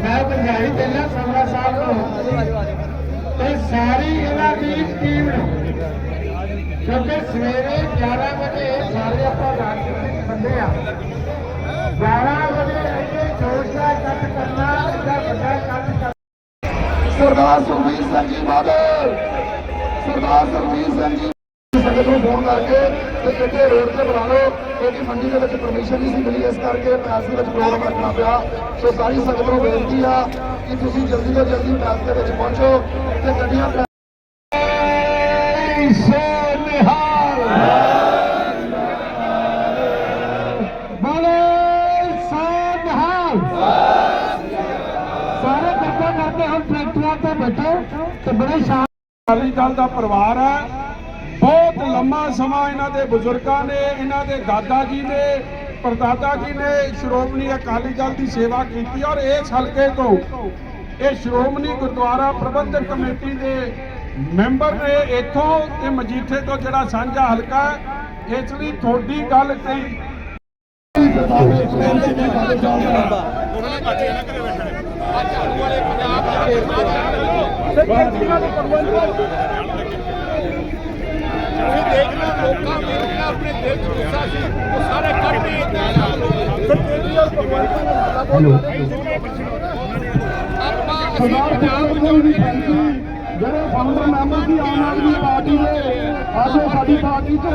ਮੈਂ ਵਧਾਈ ਦਿੰਦਾ ਸਮਰਾ ਸਾਹਿਬ ਨੂੰ। ਤੇ ਸਾਰੀ ਇਹਨਾਂ ਦੀ ਟੀਮ ਨੂੰ, ਕਿਉਂਕਿ ਸਵੇਰੇ 11 ਵਜੇ ਸਾਰੇ ਆਪਾਂ ਰਾਜਨੀਤਿਕ ਬੰਦੇ ਆ। 11 ਵਜੇ ਇੰਨੇ ਜੋਸ਼ ਦਾ ਇਕੱਠ ਕਰਨਾ ਇਹਦਾ ਵੱਡਾ ਇਕੱਠ ਕਰਨਾ। ਸਰਦਾਰ ਸੁਖਬੀਰ ਸਿੰਘ ਜੀ ਬਾਦਲ, ਸਰਦਾਰ ਸੁਖਬੀਰ ਸਿੰਘ ਜੀ, ਸੰਗਤ ਨੂੰ ਫੋਨ ਕਰਕੇ ਤੇ ਕਿਤੇ ਰੋਡ ਤੇ ਬੁਲਾ ਲਓ। ਕਿਉਂਕਿ ਮੰਡੀ ਦੇ ਵਿੱਚ ਪਰਮਿਸ਼ਨ ਨਹੀਂ ਸੀ ਮਿਲੀ ਇਸ ਕਰਕੇ ਮੈਚ ਦੇ ਵਿੱਚ ਪ੍ਰੋਗਰਾਮ ਰੱਖਣਾ ਪਿਆ। ਸੋ ਸਾਰੀ ਸੰਗਤ ਨੂੰ ਬੇਨਤੀ ਆ ਕਿ ਤੁਸੀਂ ਜਲਦੀ ਤੋਂ ਜਲਦੀ ਮੈਚ ਦੇ ਵਿੱਚ ਪਹੁੰਚੋ ਤੇ ਗੱਡੀਆਂ ਸੇ ਨਿਹਾਲ ਬੜੇ ਸੇ ਨਿਹਾਲ ਸਾਰੇ ਗੱਪਾਂ ਕਰਦੇ ਹੁਣ ਟਰੈਕਟਰਾਂ ਤੇ ਬੈਠੋ ਤੇ ਬੜੇ ਸ਼ਾਨ ਅਕਾਲੀ ਦਲ ਦਾ ਪਰਿਵਾਰ ਹੈ। ਬਹੁਤ ਲੰਮਾ ਸਮਾਂ ਇਹਨਾਂ ਦੇ ਬਜ਼ੁਰਗਾਂ ਨੇ ਇਹਨਾਂ ਦੇ ਦਾਦਾ ਜੀ ਨੇ ਪਰਦਾਦਾ ਜੀ ਨੇ ਸ਼੍ਰੋਮਣੀ ਅਕਾਲੀ ਦਲ ਦੀ ਸੇਵਾ ਕੀਤੀ ਔਰ ਇਸ ਹਲਕੇ ਤੋਂ ਇਹ ਸ਼੍ਰੋਮਣੀ ਗੁਰਦੁਆਰਾ ਪ੍ਰਬੰਧਕ ਕਮੇਟੀ ਦੇ ਮੈਂਬਰ ਨੇ ਇੱਥੋਂ ਤੇ ਮਜੀਠੇ ਤੋਂ ਜਿਹੜਾ ਸਾਂਝਾ ਹਲਕਾ ਹੈ ਇਸ ਲਈ ਤੁਹਾਡੀ ਗੱਲ ਤੁਸੀਂ ਦੇਖ ਲਓ ਲੋਕਾਂ ਦੇ ਜਿਹੜਾ ਆਪਣੇ ਦਿਲ 'ਚ ਸਰਦਾਰ ਸੁਖਬੀਰ ਸਿੰਘ ਜੀ ਬੈਂਕੀ ਜਿਹੜੇ ਫਾਊਂਡਰ ਮੈਂਬਰ ਸੀ, ਆਮ ਆਦਮੀ ਪਾਰਟੀ ਦੇ, ਅੱਜ ਸਾਡੀ ਪਾਰਟੀ 'ਚ।